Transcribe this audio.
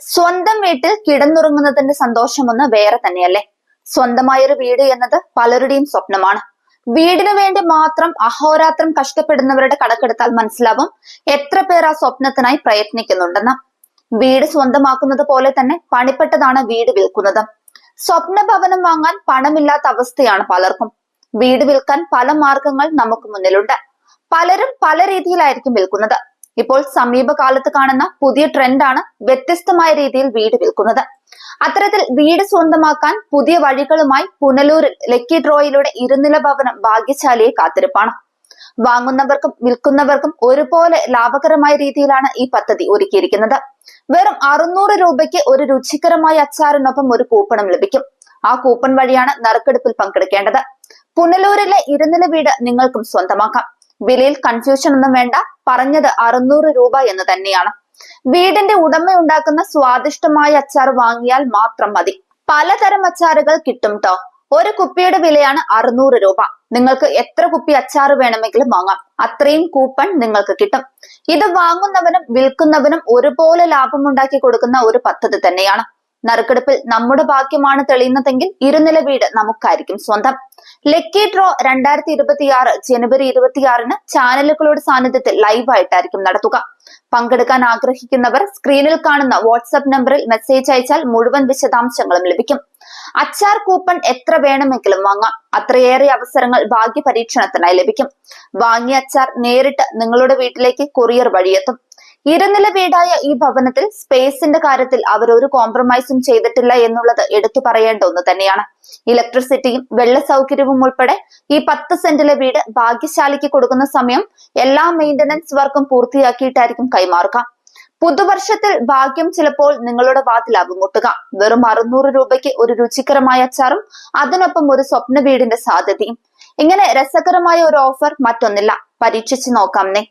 സ്വന്തം വീട്ടിൽ കിടന്നുറങ്ങുന്നതിന്റെ സന്തോഷമൊന്ന് വേറെ തന്നെയല്ലേ? സ്വന്തമായൊരു വീട് എന്നത് പലരുടെയും സ്വപ്നമാണ്. വീടിനു വേണ്ടി മാത്രം അഹോരാത്രം കഷ്ടപ്പെടുന്നവരുടെ കണക്കെടുത്താൽ മനസ്സിലാവും എത്ര പേർ ആ സ്വപ്നത്തിനായി പ്രയത്നിക്കുന്നുണ്ടെന്ന്. വീട് സ്വന്തമാക്കുന്നത് പോലെ തന്നെ പണിപ്പെട്ടതാണ് വീട് വിൽക്കുന്നത്. സ്വപ്ന ഭവനം വാങ്ങാൻ പണമില്ലാത്ത അവസ്ഥയാണ് പലർക്കും. വീട് വിൽക്കാൻ പല മാർഗങ്ങൾ നമുക്ക് മുന്നിലുണ്ട്. പലരും പല രീതിയിലായിരിക്കും വിൽക്കുന്നത്. ഇപ്പോൾ സമീപകാലത്ത് കാണുന്ന പുതിയ ട്രെൻഡാണ് വ്യത്യസ്തമായ രീതിയിൽ വീട് വിൽക്കുന്നത്. അത്തരത്തിൽ വീട് സ്വന്തമാക്കാൻ പുതിയ വഴികളുമായി പുനലൂരിൽ ലക്കി ഡ്രോയിലൂടെ ഇരുനില ഭവനം ഭാഗ്യശാലിയെ കാത്തിരിപ്പാണ്. വാങ്ങുന്നവർക്കും വിൽക്കുന്നവർക്കും ഒരുപോലെ ലാഭകരമായ രീതിയിലാണ് ഈ പദ്ധതി ഒരുക്കിയിരിക്കുന്നത്. വെറും അറുന്നൂറ് രൂപയ്ക്ക് ഒരു രുചികരമായ അച്ചാറിനൊപ്പം ഒരു കൂപ്പണും ലഭിക്കും. ആ കൂപ്പൺ വഴിയാണ് നറുക്കെടുപ്പിൽ പങ്കെടുക്കേണ്ടത്. പുനലൂരിലെ ഇരുനില വീട് നിങ്ങൾക്കും സ്വന്തമാക്കാം. വിലയിൽ കൺഫ്യൂഷൻ ഒന്നും വേണ്ട. പറഞ്ഞത് അറുന്നൂറ് രൂപ എന്ന് തന്നെയാണ്. വീടിന്റെ ഉടമയുണ്ടാക്കുന്ന സ്വാദിഷ്ടമായ അച്ചാർ വാങ്ങിയാൽ മാത്രം മതി. പലതരം അച്ചാറുകൾ കിട്ടും ട്ടോ. ഒരു കുപ്പിയുടെ വിലയാണ് അറുന്നൂറ് രൂപ. നിങ്ങൾക്ക് എത്ര കുപ്പി അച്ചാർ വേണമെങ്കിലും വാങ്ങാം. അത്രയും കൂപ്പൺ നിങ്ങൾക്ക് കിട്ടും. ഇത് വാങ്ങുന്നവനും വിൽക്കുന്നവനും ഒരുപോലെ ലാഭം ഉണ്ടാക്കി കൊടുക്കുന്ന ഒരു പദ്ധതി തന്നെയാണ്. നറുക്കെടുപ്പിൽ നമ്മുടെ ഭാഗ്യമാണ് തെളിയുന്നതെങ്കിൽ ഇരുനില വീട് നമുക്കായിരിക്കും സ്വന്തം. ലക്കി ഡ്രോ രണ്ടായിരത്തി ഇരുപത്തിയാറ് ജനുവരി ഇരുപത്തിയാറിന് ചാനലുകളുടെ സാന്നിധ്യത്തിൽ ലൈവായിട്ടായിരിക്കും നടത്തുക. പങ്കെടുക്കാൻ ആഗ്രഹിക്കുന്നവർ സ്ക്രീനിൽ കാണുന്ന വാട്സ്ആപ്പ് നമ്പറിൽ മെസ്സേജ് അയച്ചാൽ മുഴുവൻ വിശദാംശങ്ങളും ലഭിക്കും. അച്ചാർ കൂപ്പൺ എത്ര വേണമെങ്കിലും വാങ്ങാം. അത്രയേറെ അവസരങ്ങൾ ഭാഗ്യ പരീക്ഷണത്തിനായി ലഭിക്കും. വാങ്ങിയ അച്ചാർ നേരിട്ട് നിങ്ങളുടെ വീട്ടിലേക്ക് കൊറിയർ വഴിയെത്തും. ഇരുനില വീടായ ഈ ഭവനത്തിൽ സ്പേസിന്റെ കാര്യത്തിൽ അവർ ഒരു കോംപ്രമൈസും ചെയ്തിട്ടില്ല എന്നുള്ളത് എടുത്തു പറയേണ്ട ഒന്ന് തന്നെയാണ്. ഇലക്ട്രിസിറ്റിയും വെള്ള സൗകര്യവും ഉൾപ്പെടെ ഈ പത്ത് സെന്റിലെ വീട് ഭാഗ്യശാലിക്ക് കൊടുക്കുന്ന സമയം എല്ലാ മെയിന്റനൻസ് വർക്കും പൂർത്തിയാക്കിയിട്ടായിരിക്കും കൈമാറുക. പുതുവർഷത്തിൽ ഭാഗ്യം ചിലപ്പോൾ നിങ്ങളുടെ വാതിലാകും മുട്ടുക. വെറും അറുന്നൂറ് രൂപയ്ക്ക് ഒരു രുചികരമായ അച്ചാറും അതിനൊപ്പം ഒരു സ്വപ്ന വീടിന്റെ സാധ്യതയും. ഇങ്ങനെ രസകരമായ ഒരു ഓഫർ മറ്റൊന്നില്ല. പരീക്ഷിച്ചു നോക്കാം നേ.